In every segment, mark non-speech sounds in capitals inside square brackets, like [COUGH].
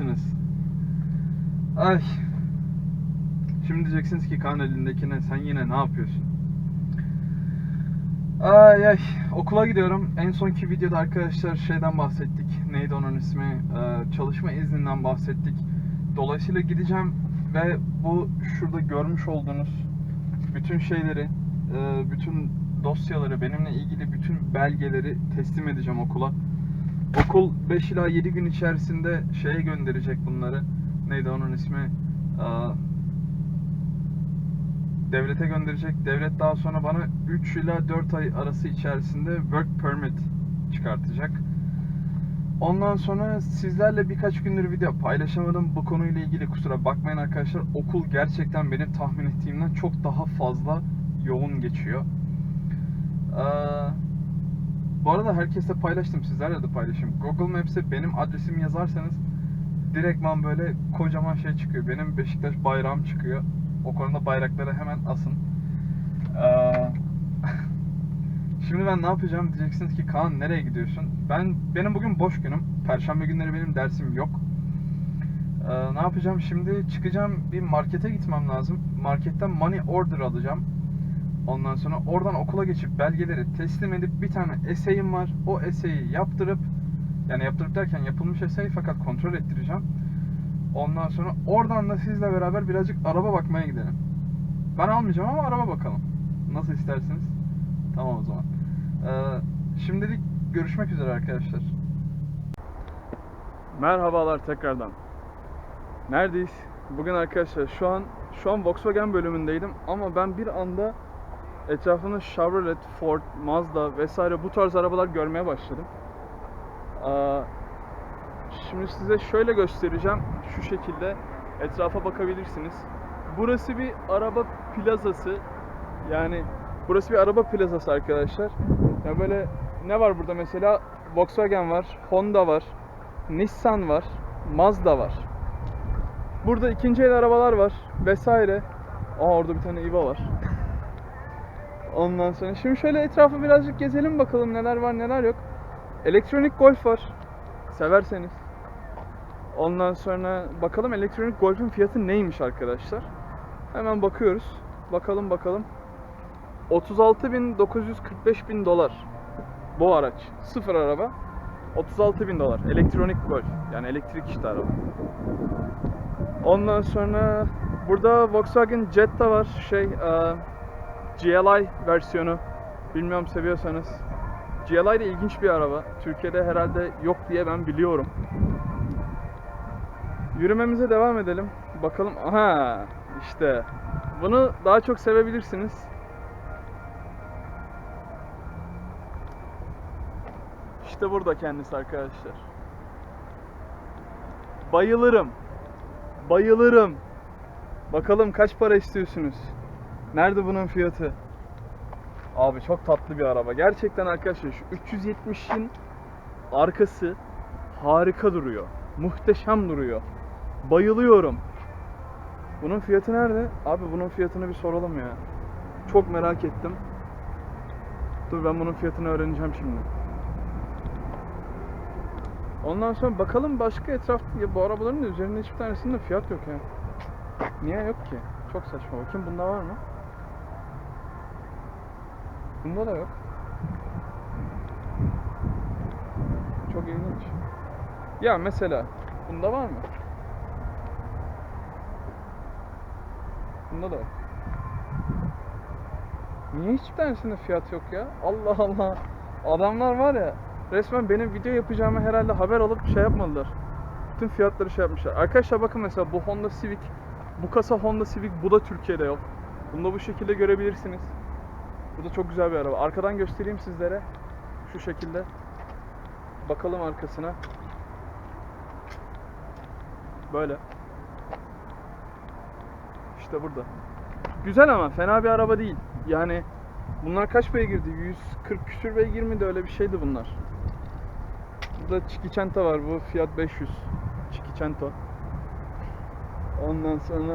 Nasılsınız? Ay. Şimdi diyeceksiniz ki kan elindekine sen yine ne yapıyorsun? Ay ay okula gidiyorum. En sonki videoda arkadaşlar şeyden bahsettik. Neydi onun ismi? Ee, çalışma izninden bahsettik. Dolayısıyla gideceğim ve bu şurada görmüş olduğunuz bütün şeyleri, e, bütün dosyaları, benimle ilgili bütün belgeleri teslim edeceğim okula. Okul 5 ila 7 gün içerisinde şeye gönderecek bunları. Neydi onun ismi? Devlete gönderecek. Devlet daha sonra bana 3 ila 4 ay arası içerisinde work permit çıkartacak. Ondan sonra sizlerle birkaç gündür video paylaşamadım bu konuyla ilgili kusura bakmayın arkadaşlar. Okul gerçekten benim tahmin ettiğimden çok daha fazla yoğun geçiyor. Ee, bu arada herkesle paylaştım, sizlerle de paylaşayım. Google Maps'e benim adresimi yazarsanız direktman böyle kocaman şey çıkıyor. Benim Beşiktaş bayrağım çıkıyor. O konuda bayrakları hemen asın. Ee, [LAUGHS] Şimdi ben ne yapacağım diyeceksiniz ki Kaan nereye gidiyorsun? Ben benim bugün boş günüm. Perşembe günleri benim dersim yok. Ee, ne yapacağım şimdi? Çıkacağım bir markete gitmem lazım. Marketten money order alacağım. Ondan sonra oradan okula geçip belgeleri teslim edip bir tane essay'im var. O essay'i yaptırıp yani yaptırıp derken yapılmış essay fakat kontrol ettireceğim. Ondan sonra oradan da sizle beraber birazcık araba bakmaya gidelim. Ben almayacağım ama araba bakalım. Nasıl isterseniz. Tamam o zaman. Ee, şimdilik görüşmek üzere arkadaşlar. Merhabalar tekrardan. Neredeyiz? Bugün arkadaşlar şu an şu an Volkswagen bölümündeydim ama ben bir anda etrafında Chevrolet, Ford, Mazda vesaire bu tarz arabalar görmeye başladım. Şimdi size şöyle göstereceğim. Şu şekilde etrafa bakabilirsiniz. Burası bir araba plazası. Yani burası bir araba plazası arkadaşlar. Ya böyle ne var burada mesela? Volkswagen var, Honda var, Nissan var, Mazda var. Burada ikinci el arabalar var vesaire. Aa orada bir tane Iva var. Ondan sonra şimdi şöyle etrafı birazcık gezelim bakalım neler var neler yok. Elektronik golf var. Severseniz. Ondan sonra bakalım elektronik golfün fiyatı neymiş arkadaşlar. Hemen bakıyoruz. Bakalım bakalım. 36 bin 945 bin dolar. Bu araç. Sıfır araba. 36 bin dolar. Elektronik golf. Yani elektrik işte araba. Ondan sonra burada Volkswagen Jetta var. Şey GLI versiyonu. Bilmiyorum seviyorsanız. GLI de ilginç bir araba. Türkiye'de herhalde yok diye ben biliyorum. Yürümemize devam edelim. Bakalım. Aha işte. Bunu daha çok sevebilirsiniz. İşte burada kendisi arkadaşlar. Bayılırım. Bayılırım. Bakalım kaç para istiyorsunuz? Nerede bunun fiyatı? Abi çok tatlı bir araba. Gerçekten arkadaşlar şu 370'in arkası harika duruyor. Muhteşem duruyor. Bayılıyorum. Bunun fiyatı nerede? Abi bunun fiyatını bir soralım ya. Çok merak ettim. Dur ben bunun fiyatını öğreneceğim şimdi. Ondan sonra bakalım başka etraf ya bu arabaların da üzerinde hiçbir tanesinde fiyat yok ya. Niye yok ki? Çok saçma. Bakayım bunda var mı? Bunda da yok. Çok ilginç. Ya mesela bunda var mı? Bunda da yok. Niye hiçbir tanesinde fiyat yok ya? Allah Allah. Adamlar var ya resmen benim video yapacağımı herhalde haber alıp şey yapmadılar. Bütün fiyatları şey yapmışlar. Arkadaşlar bakın mesela bu Honda Civic. Bu kasa Honda Civic bu da Türkiye'de yok. Bunu da bu şekilde görebilirsiniz. Bu da çok güzel bir araba. Arkadan göstereyim sizlere. Şu şekilde. Bakalım arkasına. Böyle. İşte burada. Güzel ama fena bir araba değil. Yani bunlar kaç beygirdi? 140 küsür beygir mi de öyle bir şeydi bunlar. Burada Çanta var. Bu Fiat 500. Çanta. Ondan sonra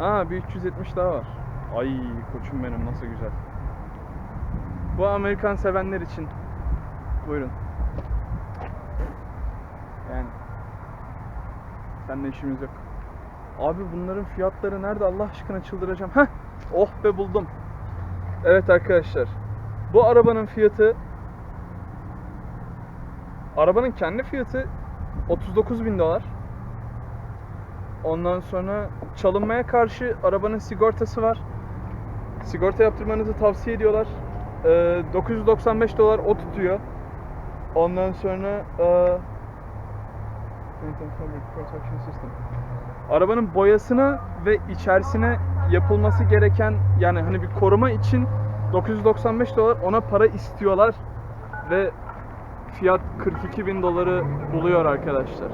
Aa bir 370 daha var. Ay koçum benim nasıl güzel. Bu Amerikan sevenler için. Buyurun. Yani. Seninle işimiz yok. Abi bunların fiyatları nerede Allah aşkına çıldıracağım. Heh. Oh be buldum. Evet arkadaşlar. Bu arabanın fiyatı Arabanın kendi fiyatı 39 bin dolar. Ondan sonra çalınmaya karşı arabanın sigortası var. Sigorta yaptırmanızı tavsiye ediyorlar. Ee, 995 dolar o tutuyor. Ondan sonra System. Arabanın boyasına ve içerisine yapılması gereken yani hani bir koruma için 995 dolar ona para istiyorlar ve fiyat 42 bin doları buluyor arkadaşlar.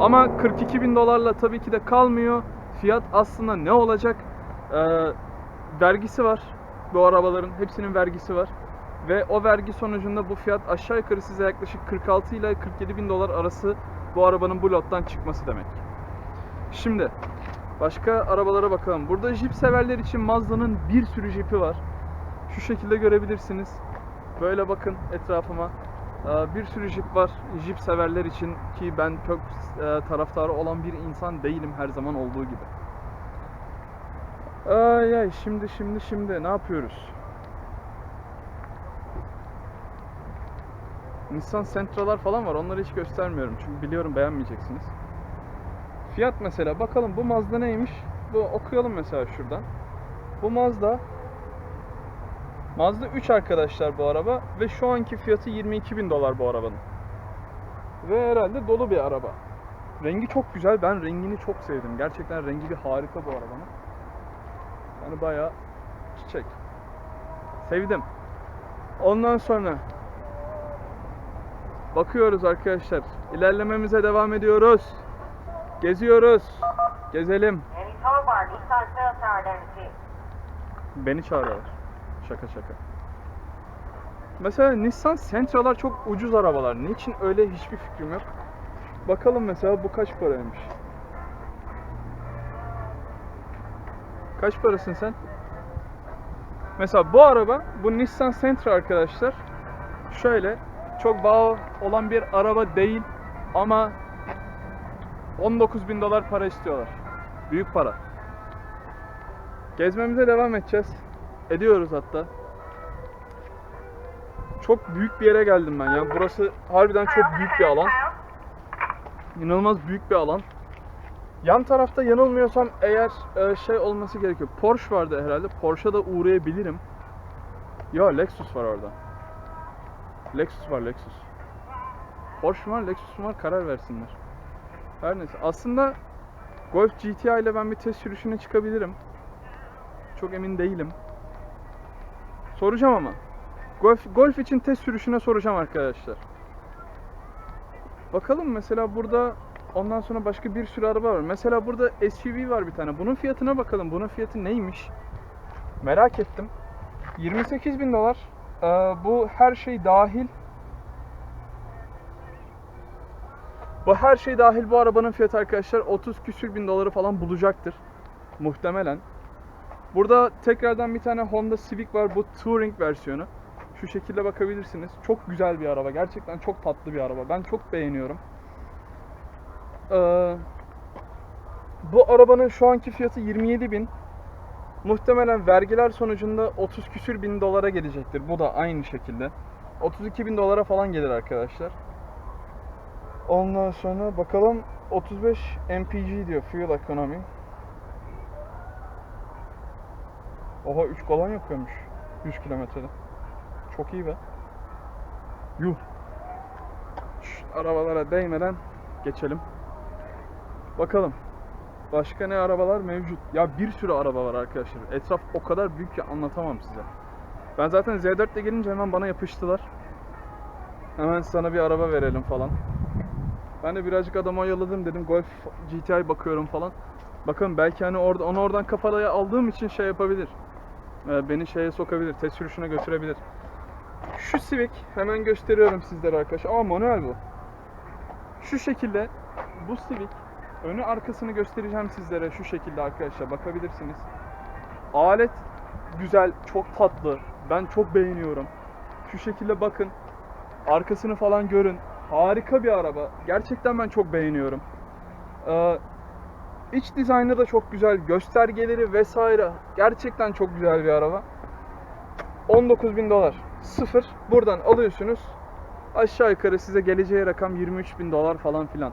Ama 42 bin dolarla tabii ki de kalmıyor. Fiyat aslında ne olacak? Ee, vergisi var. Bu arabaların hepsinin vergisi var. Ve o vergi sonucunda bu fiyat aşağı yukarı size yaklaşık 46 ile 47 bin dolar arası bu arabanın bu lottan çıkması demek. Şimdi başka arabalara bakalım. Burada Jeep severler için Mazda'nın bir sürü Jeep'i var. Şu şekilde görebilirsiniz. Böyle bakın etrafıma. Ee, Bir sürü Jeep var. Jeep severler için ki ben çok e, taraftarı olan bir insan değilim her zaman olduğu gibi. Ay ay şimdi şimdi şimdi ne yapıyoruz? Nissan Sentra'lar falan var. Onları hiç göstermiyorum. Çünkü biliyorum beğenmeyeceksiniz. Fiyat mesela bakalım bu Mazda neymiş? Bu okuyalım mesela şuradan. Bu Mazda Mazda 3 arkadaşlar bu araba ve şu anki fiyatı 22 bin dolar bu arabanın. Ve herhalde dolu bir araba. Rengi çok güzel. Ben rengini çok sevdim. Gerçekten rengi bir harika bu arabanın. Yani bayağı çiçek. Sevdim. Ondan sonra bakıyoruz arkadaşlar. İlerlememize devam ediyoruz. Geziyoruz. Gezelim. Beni çağırıyorlar. Şaka şaka. Mesela Nissan Sentra'lar çok ucuz arabalar. Niçin öyle hiçbir fikrim yok. Bakalım mesela bu kaç paraymış. Kaç parasın sen? Mesela bu araba, bu Nissan Sentra arkadaşlar. Şöyle, çok bağ olan bir araba değil ama 19 bin dolar para istiyorlar. Büyük para. Gezmemize devam edeceğiz. Ediyoruz hatta. Çok büyük bir yere geldim ben ya. Burası harbiden çok büyük bir alan. İnanılmaz büyük bir alan. Yan tarafta yanılmıyorsam eğer e, şey olması gerekiyor. Porsche vardı herhalde. Porsche'a da uğrayabilirim. Ya Lexus var orada. Lexus var Lexus. Porsche var Lexus var karar versinler. Her neyse. Aslında Golf GTI ile ben bir test sürüşüne çıkabilirim. Çok emin değilim. Soracağım ama. Golf, golf için test sürüşüne soracağım arkadaşlar. Bakalım mesela burada ondan sonra başka bir sürü araba var. Mesela burada SUV var bir tane. Bunun fiyatına bakalım. Bunun fiyatı neymiş? Merak ettim. 28 bin dolar. Ee, bu her şey dahil. Bu her şey dahil bu arabanın fiyatı arkadaşlar 30 küsür bin doları falan bulacaktır. Muhtemelen. Burada tekrardan bir tane Honda Civic var. Bu Touring versiyonu. Şu şekilde bakabilirsiniz. Çok güzel bir araba. Gerçekten çok tatlı bir araba. Ben çok beğeniyorum. Ee, bu arabanın şu anki fiyatı 27 bin. Muhtemelen vergiler sonucunda 30 küsür bin dolara gelecektir. Bu da aynı şekilde. 32 bin dolara falan gelir arkadaşlar. Ondan sonra bakalım 35 mpg diyor fuel economy. Oha 3 galon yapıyormuş 100 kilometrede. Çok iyi be. Yuh. Şu arabalara değmeden geçelim. Bakalım. Başka ne arabalar mevcut? Ya bir sürü araba var arkadaşlar. Etraf o kadar büyük ki anlatamam size. Ben zaten Z4 ile gelince hemen bana yapıştılar. Hemen sana bir araba verelim falan. Ben de birazcık adamı oyaladım dedim Golf GTI bakıyorum falan. Bakın belki hani orada onu oradan kafaya aldığım için şey yapabilir. Ee, beni şeye sokabilir, test sürüşüne götürebilir. Şu Civic hemen gösteriyorum sizlere arkadaşlar. Ama manuel bu. Şu şekilde bu Civic önü arkasını göstereceğim sizlere şu şekilde arkadaşlar bakabilirsiniz. Alet güzel, çok tatlı. Ben çok beğeniyorum. Şu şekilde bakın. Arkasını falan görün. harika bir araba. Gerçekten ben çok beğeniyorum. Ee, iç dizaynı da çok güzel. Göstergeleri vesaire. Gerçekten çok güzel bir araba. 19 bin dolar. Sıfır. Buradan alıyorsunuz. Aşağı yukarı size geleceği rakam 23 bin dolar falan filan.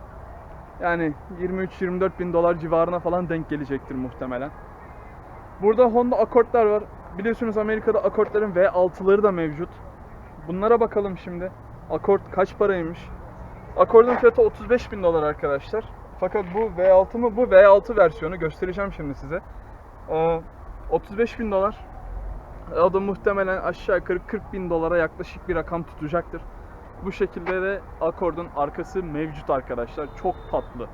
Yani 23-24 bin dolar civarına falan denk gelecektir muhtemelen. Burada Honda Accord'lar var. Biliyorsunuz Amerika'da Accord'ların V6'ları da mevcut. Bunlara bakalım şimdi. Accord kaç paraymış? Accord'un fiyatı 35 bin dolar arkadaşlar. Fakat bu V6 mı? Bu V6 versiyonu. Göstereceğim şimdi size. Ee, 35 bin dolar. O da muhtemelen aşağı yukarı 40 bin dolara yaklaşık bir rakam tutacaktır. Bu şekilde de Accord'un arkası mevcut arkadaşlar. Çok tatlı.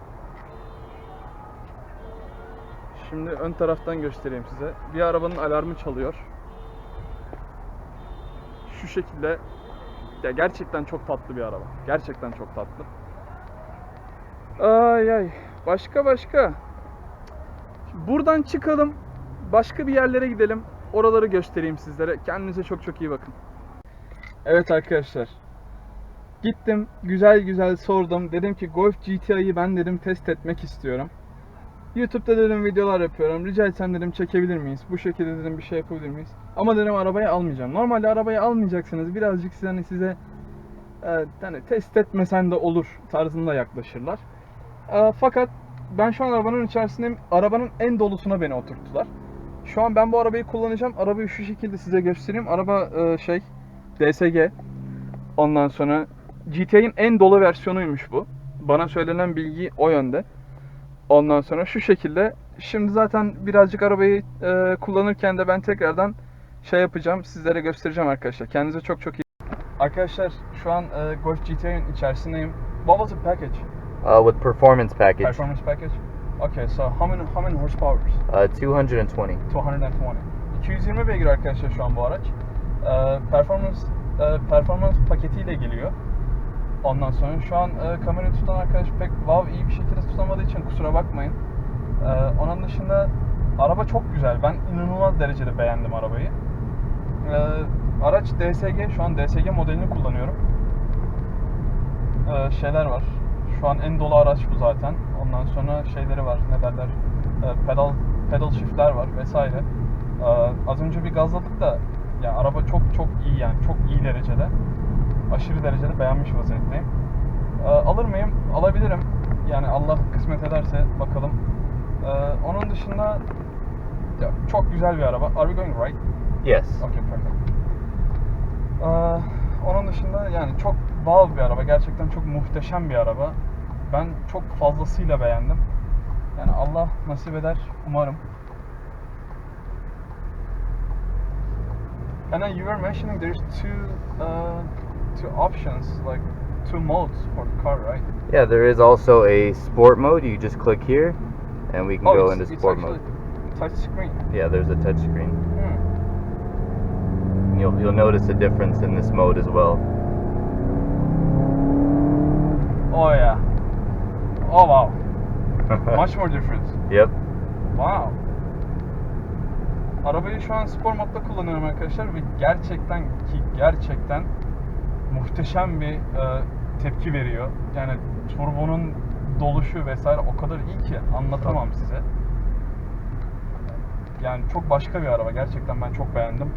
Şimdi ön taraftan göstereyim size. Bir arabanın alarmı çalıyor. Şu şekilde ya gerçekten çok tatlı bir araba. Gerçekten çok tatlı. Ay ay. Başka başka. Buradan çıkalım. Başka bir yerlere gidelim. Oraları göstereyim sizlere. Kendinize çok çok iyi bakın. Evet arkadaşlar. Gittim güzel güzel sordum. Dedim ki Golf GTI'yi ben dedim test etmek istiyorum. YouTube'da dedim videolar yapıyorum. Rica etsem dedim çekebilir miyiz? Bu şekilde dedim bir şey yapabilir miyiz? Ama dedim arabayı almayacağım. Normalde arabayı almayacaksınız. Birazcık size hani size e, hani test etmesen de olur tarzında yaklaşırlar. E, fakat ben şu an arabanın içerisindeyim. Arabanın en dolusuna beni oturttular. Şu an ben bu arabayı kullanacağım. Arabayı şu şekilde size göstereyim. Araba e, şey DSG. Ondan sonra GTA'nın en dolu versiyonuymuş bu. Bana söylenen bilgi o yönde. Ondan sonra şu şekilde. Şimdi zaten birazcık arabayı e, kullanırken de ben tekrardan şey yapacağım. Sizlere göstereceğim arkadaşlar. Kendinize çok çok iyi. Arkadaşlar şu an e, Golf GTA'nın içerisindeyim. What was the package? Uh, with performance package, Performance package. Okay, so how many how many horsepower? uh, 220. 220. 220 beygir arkadaşlar şu an bu araç. Ee, performans e, performans paketiyle geliyor. Ondan sonra şu an e, kamerayı tutan arkadaş pek wow iyi bir şekilde tutamadığı için kusura bakmayın. Ee, onun dışında araba çok güzel. Ben inanılmaz derecede beğendim arabayı. Ee, araç DSG. Şu an DSG modelini kullanıyorum. Ee, şeyler var. Şu an en dolu araç bu zaten. Ondan sonra şeyleri var. Ne derler? Ee, pedal pedal shift'ler var vesaire. Ee, az önce bir gazladık da ya araba çok çok iyi yani çok iyi derecede. Aşırı derecede beğenmiş vaziyetteyim. Ee, alır mıyım? Alabilirim. Yani Allah kısmet ederse bakalım. Ee, onun dışında ya, çok güzel bir araba. Are we going right? Yes. Okay, perfect. Ee, onun dışında yani çok wow bir araba. Gerçekten çok muhteşem bir araba. Ben çok fazlasıyla beğendim. Yani Allah nasip eder umarım. And then you were mentioning there's two uh, two options, like two modes for the car, right? Yeah, there is also a sport mode. You just click here, and we can go Oh, it's, into sport mode. touch screen. Yeah, there's a touch screen. Hmm. You'll you'll notice a difference in this mode as well. Oh yeah. Oh wow. [LAUGHS] Much more difference. Yep. Wow. Arabayı şu an spor modda kullanıyorum arkadaşlar ve gerçekten ki gerçekten muhteşem bir e, tepki veriyor. Yani turbonun doluşu vesaire o kadar iyi ki anlatamam size. Yani çok başka bir araba. Gerçekten ben çok beğendim.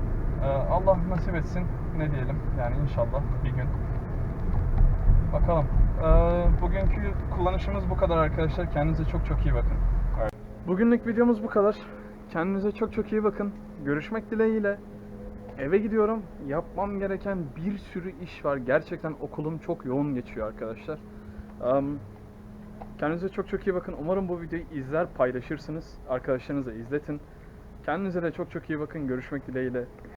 E, Allah nasip etsin. Ne diyelim? Yani inşallah bir gün. Bakalım. E, bugünkü kullanışımız bu kadar arkadaşlar. Kendinize çok çok iyi bakın. Bugünlük videomuz bu kadar. Kendinize çok çok iyi bakın. Görüşmek dileğiyle. Eve gidiyorum. Yapmam gereken bir sürü iş var. Gerçekten okulum çok yoğun geçiyor arkadaşlar. Am, kendinize çok çok iyi bakın. Umarım bu videoyu izler, paylaşırsınız. Arkadaşlarınıza izletin. Kendinize de çok çok iyi bakın. Görüşmek dileğiyle.